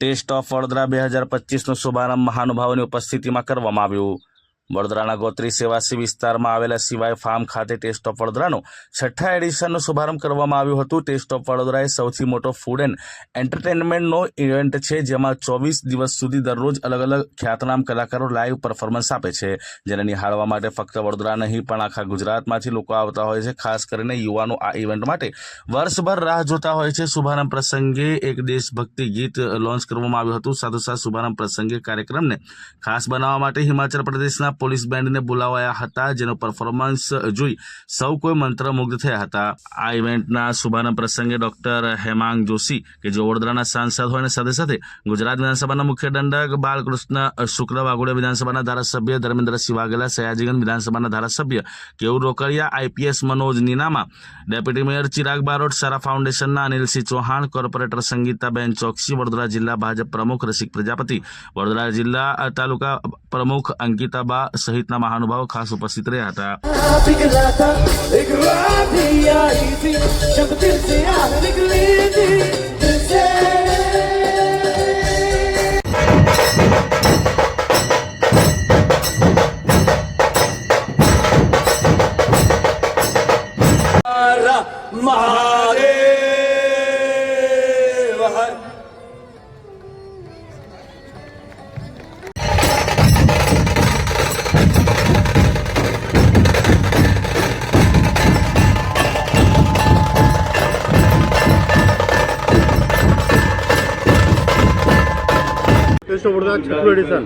Test of Vadodara બે હજાર પચીસનો શુભારંભ મહાનુભાવોની ઉપસ્થિતિમાં કરવામાં આવ્યું. વડોદરાના ગોત્રી સેવાસી વિસ્તારમાં આવેલા સિવાય ફાર્મ ખાતે ટેસ્ટ ઓફ વડોદરાનો છઠ્ઠા એડિશનનો શુભારંભ કરવામાં આવ્યું હતું. ટેસ્ટ ઓફ વડોદરા એ સૌથી મોટો ફૂડ એન્ડ એન્ટરટેનમેન્ટનો ઇવેન્ટ છે, જેમાં ચોવીસ દિવસ સુધી દરરોજ અલગ અલગ ખ્યાતનામ કલાકારો લાઈવ પરફોર્મન્સ આપે છે, જેને નિહાળવા માટે ફક્ત વડોદરા નહીં, પણ આખા ગુજરાતમાંથી લોકો આવતા હોય છે, ખાસ કરીને યુવાનો આ ઇવેન્ટ માટે વર્ષભર રાહ જોતા હોય છે. શુભારંભ પ્રસંગે એક દેશભક્તિ ગીત લોન્ચ કરવામાં આવ્યું હતું. સાથોસાથ શુભારંભ પ્રસંગે કાર્યક્રમને ખાસ બનાવવા માટે હિમાચલ પ્રદેશના પોલીસ બેન્ડને બોલાવાયા હતા, જેનો પરફોર્મન્સ જોઈ સૌ કોઈ મંત્રમુગ્ધ થયા હતા. આ ઇવેન્ટના શુભારંભ પ્રસંગે ડોક્ટર હેમાંગ જોશી, કે જે વડોદરાના સાંસદ હોય સાથે સાથે ગુજરાત વિધાનસભાના મુખ્ય દંડક બાલકૃષ્ણ શુક્લ વાઘોડિયા વિધાનસભાના ધારાસભ્ય ધર્મેન્દ્રસિંહ વાઘેલા સયાજીગંજ વિધાનસભાના ધારાસભ્ય કેવું Rokadia, IPS Manoj Ninama, deputy mayor Chirag Barot, સારા ફાઉન્ડેશનના અનિલસિંહ ચૌહાણ, કોર્પોરેટર સંગીતાબેન ચોકસી, વડોદરા જિલ્લા ભાજપ પ્રમુખ રસિક પ્રજાપતિ, વડોદરા જિલ્લા તાલુકા પ્રમુખ અંકિતાબા સહિતના મહાનુભાવો ખાસ ઉપસ્થિત રહ્યા હતા. Mahade ટેસ્ટ ઓફ વડોદરા છઠ્ઠું edition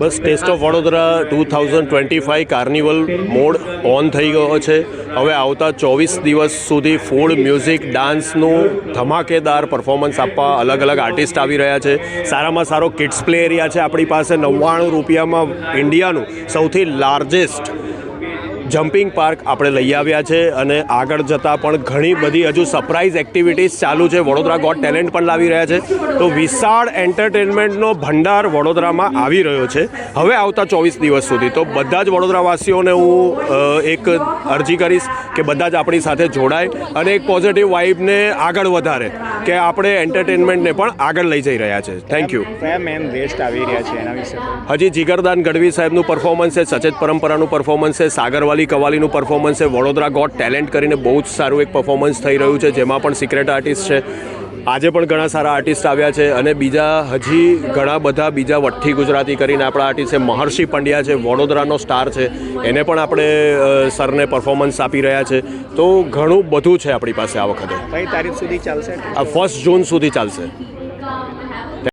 bus taste of Vadodara two thousand twenty five carnival mode on થઈ ગયો છે. હવે આવતા ચોવીસ દિવસ સુધી ફૂડ મ્યુઝિક ડાન્સનું ધમાકેદાર પરફોર્મન્સ આપવા અલગ અલગ આર્ટિસ્ટ આવી રહ્યા છે. સારામાં સારો કિડ્સ પ્લે એરિયા છે આપણી પાસે. નવ્વાણું રૂપિયામાં ઇન્ડિયાનું સૌથી લાર્જેસ્ટ જમ્પિંગ પાર્ક આપણે લઈ આવ્યા છે અને આગળ જતાં પણ ઘણી બધી હજુ સરપ્રાઇઝ એક્ટિવિટીઝ ચાલુ છે. વડોદરા ગોટ ટેલેન્ટ પણ લાવી રહ્યા છે. તો વિશાળ એન્ટરટેનમેન્ટનો ભંડાર વડોદરામાં આવી રહ્યો છે. હવે આવતા ચોવીસ દિવસ સુધી. તો બધા જ વડોદરાવાસીઓને હું એક અરજી કરીશ કે બધા જ આપણી સાથે જોડાય અને એક પોઝિટિવ વાઇબને આગળ વધારે કે આપણે એન્ટરટેનમેન્ટને પણ આગળ લઈ જઈ રહ્યા છે. થેન્ક યુ મેન ગેસ્ટ આવી રહ્યા છે એના વિશે? હજી જીગરદાન ગઢવી સાહેબનું પરફોર્મન્સ છે સચેત પરંપરાનું પરફોર્મન્સ છે સાગરવાલી કવાલીનું પરફોર્મન્સ છે. વડોદરા ગોટ ટેલેન્ટ કરીને બહુ જ સારું એક પરફોર્મન્સ થઈ રહ્યું છે જેમાં પણ સિક્રેટ આર્ટિસ્ટ છે. આજે પણ ઘણા સારા આર્ટિસ્ટ આવ્યા છે અને બીજા હજી ઘણા બધા બીજા વઠ્ઠી ગુજરાતી કરીને આપણા આર્ટિસ્ટ છે. મહર્ષિ પંડ્યા છે વડોદરાનો સ્ટાર છે. એને પણ આપણે સરને પરફોર્મન્સ આપી રહ્યા છે. તો ઘણું બધું છે આપણી પાસે આ વખતે. કઈ તારીખ સુધી ચાલશે? ફર્સ્ટ જૂન સુધી ચાલશે.